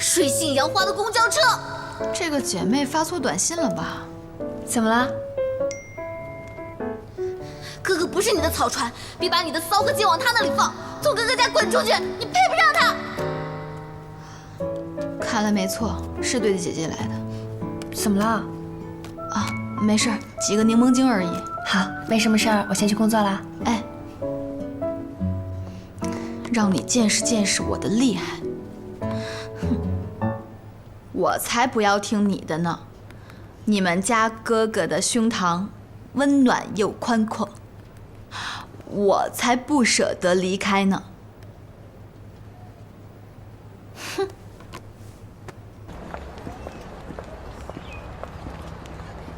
水性杨花的公交车。这个姐妹发错短信了吧？怎么了？哥哥不是你的草船，别把你的骚和劲往他那里放，从哥哥家滚出去！你配不上他。看来没错，是对着姐姐来的。怎么了？啊，没事儿，几个柠檬精而已。好，没什么事儿，我先去工作啦。哎，让你见识见识我的厉害。哼，我才不要听你的呢！你们家哥哥的胸膛温暖又宽阔，我才不舍得离开呢。哼。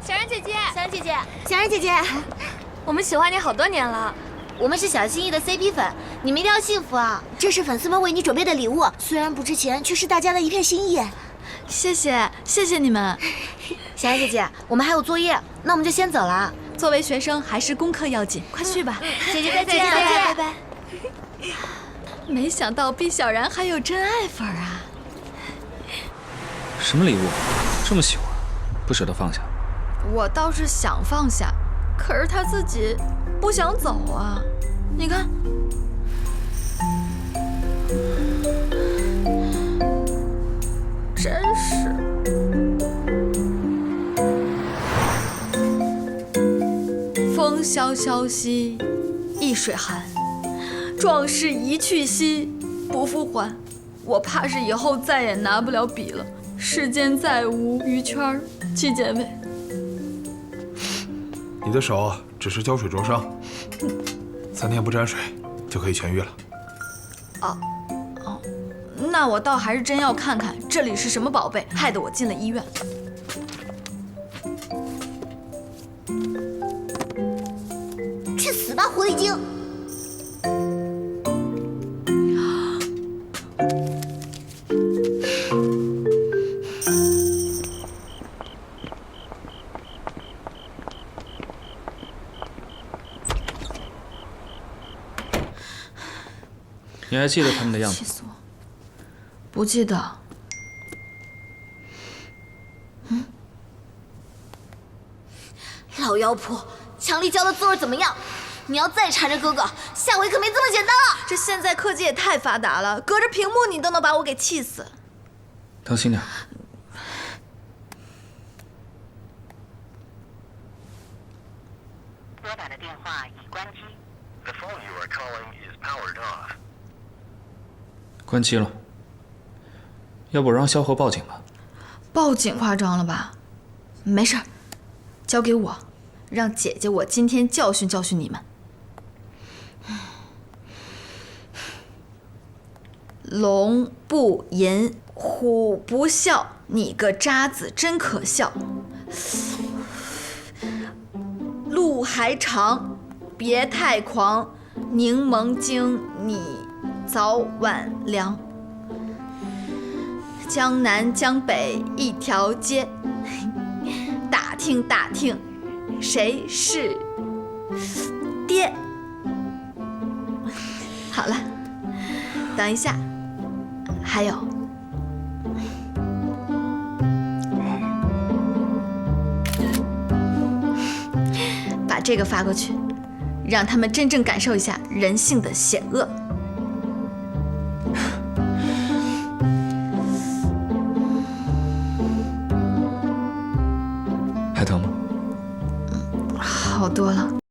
小然姐姐，小然姐姐，小然姐姐，我们喜欢你好多年了。我们是小心翼翼的 CP 粉，你们一定要幸福啊！这是粉丝们为你准备的礼物，虽然不值钱，却是大家的一片心意。谢谢，谢谢你们。小爱姐姐，我们还有作业，那我们就先走了。作为学生，还是功课要紧，快去吧。姐姐再见，再见，拜拜。没想到毕小然还有真爱粉啊！什么礼物？这么喜欢，不舍得放下？我倒是想放下，可是他自己不想走啊！你看，萧萧兮易水寒，壮士一去兮不复还。我怕是以后再也拿不了笔了。世间再无鱼圈七姐妹。你的手只是胶水灼伤，三天不沾水就可以痊愈了。哦哦，那我倒还是真要看看这里是什么宝贝，害得我进了医院。狐狸精！你还记得他们的样子？气死我！不记得。嗯，老妖婆，强力胶的滋味怎么样？你要再缠着哥哥，下回可没这么简单了。这现在科技也太发达了，隔着屏幕你都能把我给气死。当心点。拨打的电话已关机。The phone you are calling is powered off. 关机了。要不让萧何报警吧？报警夸张了吧？没事儿，交给我，让姐姐我今天教训教训你们。龙不吟，虎不啸，你个渣子真可笑。路还长，别太狂，柠檬精你早晚凉。江南江北一条街，打听打听，谁是爹？好了，等一下，还有，把这个发过去，让他们真正感受一下人性的险恶。还疼吗？好多了。